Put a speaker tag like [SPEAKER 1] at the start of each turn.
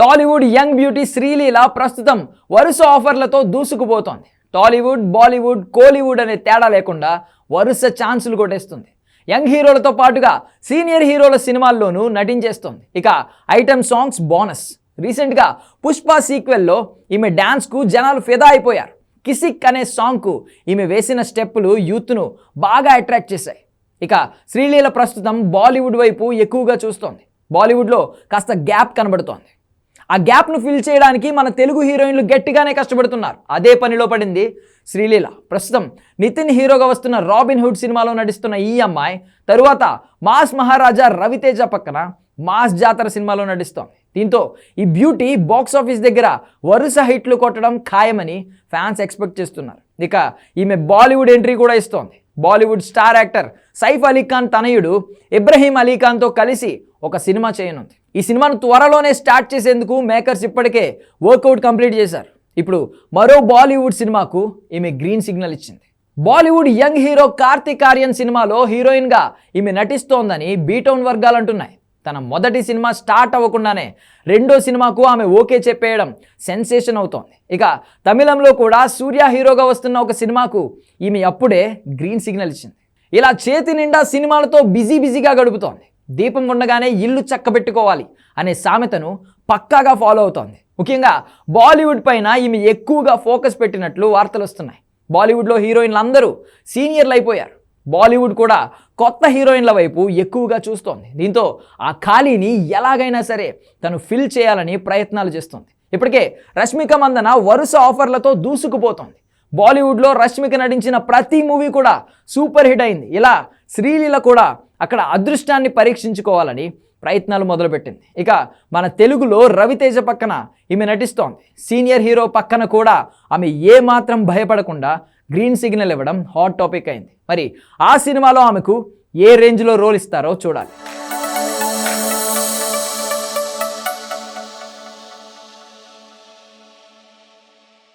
[SPEAKER 1] Tollywood young beauty Sreeleela ప్రస్తుతం వరుస ఆఫర్లతో దూసుకుపోతోంది. టాలీవుడ్ బాలీవుడ్ కోలీవుడ్ అనే తేడా లేకుండా వరుస ఛాన్సులు కొట్టేస్తుంది. యంగ్ హీరోలతో పాటుగా సీనియర్ హీరోల సినిమాల్లోనూ నటించేస్తోంది. ఇక ఐటమ్ సాంగ్స్ బోనస్. రీసెంట్గా పుష్ప సీక్వెల్లో ఈమె డ్యాన్స్కు జనాలు ఫిదా అయిపోయారు. కిసిక్ అనే సాంగ్కు ఈమె వేసిన స్టెప్పులు యూత్ను బాగా అట్రాక్ట్ చేశాయి. ఇక శ్రీలీల ప్రస్తుతం బాలీవుడ్ వైపు ఎక్కువగా చూస్తోంది. బాలీవుడ్లో కాస్త గ్యాప్ కనబడుతోంది. ఆ గ్యాప్ను ఫిల్ చేయడానికి మన తెలుగు హీరోయిన్లు గట్టిగానే కష్టపడుతున్నారు. అదే పనిలో పడింది శ్రీలీల. ప్రస్తుతం నితిన్ హీరోగా వస్తున్న రాబిన్ హుడ్ సినిమాలో నటిస్తున్న ఈ అమ్మాయి తరువాత మాస్ మహారాజా రవితేజ పక్కన మాస్ జాతర సినిమాలో నటిస్తోంది. దీంతో ఈ బ్యూటీ బాక్స్ ఆఫీస్ దగ్గర వరుస హిట్లు కొట్టడం ఖాయమని ఫ్యాన్స్ ఎక్స్పెక్ట్ చేస్తున్నారు. ఇక ఈమె బాలీవుడ్ ఎంట్రీ కూడా ఇస్తోంది. Bollywood star actor Saif Ali Khan తనయుడు ఇబ్రహీం అలీ ఖాన్తో కలిసి ఒక సినిమా చేయనుంది. ఈ సినిమాను త్వరలోనే స్టార్ట్ చేసేందుకు మేకర్స్ ఇప్పటికే వర్కౌట్ కంప్లీట్ చేశారు. ఇప్పుడు మరో బాలీవుడ్ సినిమాకు ఈమె గ్రీన్ సిగ్నల్ ఇచ్చింది. Bollywood young hero Kartik Aaryan సినిమాలో హీరోయిన్గా ఈమె నటిస్తోందని బీటౌన్ వర్గాలు అంటున్నాయి తన మొదటి సినిమా స్టార్ట్ అవ్వకుండానే రెండో సినిమాకు ఆమె ఓకే చెప్పేయడం సెన్సేషన్ అవుతోంది. ఇక తమిళంలో కూడా సూర్య హీరోగా వస్తున్న ఒక సినిమాకు ఈమె అప్పుడే గ్రీన్ సిగ్నల్ ఇచ్చింది. ఇలా చేతి నిండా సినిమాలతో బిజీ బిజీగా గడుపుతోంది. దీపం ఉండగానే ఇల్లు చక్కబెట్టుకోవాలి అనే సామెతను పక్కాగా ఫాలో అవుతోంది. ముఖ్యంగా బాలీవుడ్ పైన ఈమె ఎక్కువగా ఫోకస్ పెట్టినట్లు వార్తలు వస్తున్నాయి. బాలీవుడ్లో హీరోయిన్లు అందరూ సీనియర్లు అయిపోయారు. బాలీవుడ్ కూడా కొత్త హీరోయిన్ల వైపు ఎక్కువగా చూస్తోంది. దీంతో ఆ ఖాళీని ఎలాగైనా సరే తను ఫిల్ చేయాలని ప్రయత్నాలు చేస్తుంది. ఇప్పటికే రష్మిక మందన వరుస ఆఫర్లతో దూసుకుపోతోంది. బాలీవుడ్లో రష్మిక నటించిన ప్రతి మూవీ కూడా సూపర్ హిట్ అయింది. ఇలా శ్రీలీల కూడా అక్కడ అదృష్టాన్ని పరీక్షించుకోవాలని ప్రయత్నాలు మొదలుపెట్టింది. ఇక మన తెలుగులో రవితేజ పక్కన ఈమె నటిస్తోంది. సీనియర్ హీరో పక్కన కూడా ఆమె ఏమాత్రం భయపడకుండా గ్రీన్ సిగ్నల్ ఇవ్వడం హాట్ టాపిక్ అయింది. మరి ఆ సినిమాలో ఆమెకు ఏ రేంజ్లో రోల్ ఇస్తారో చూడాలి.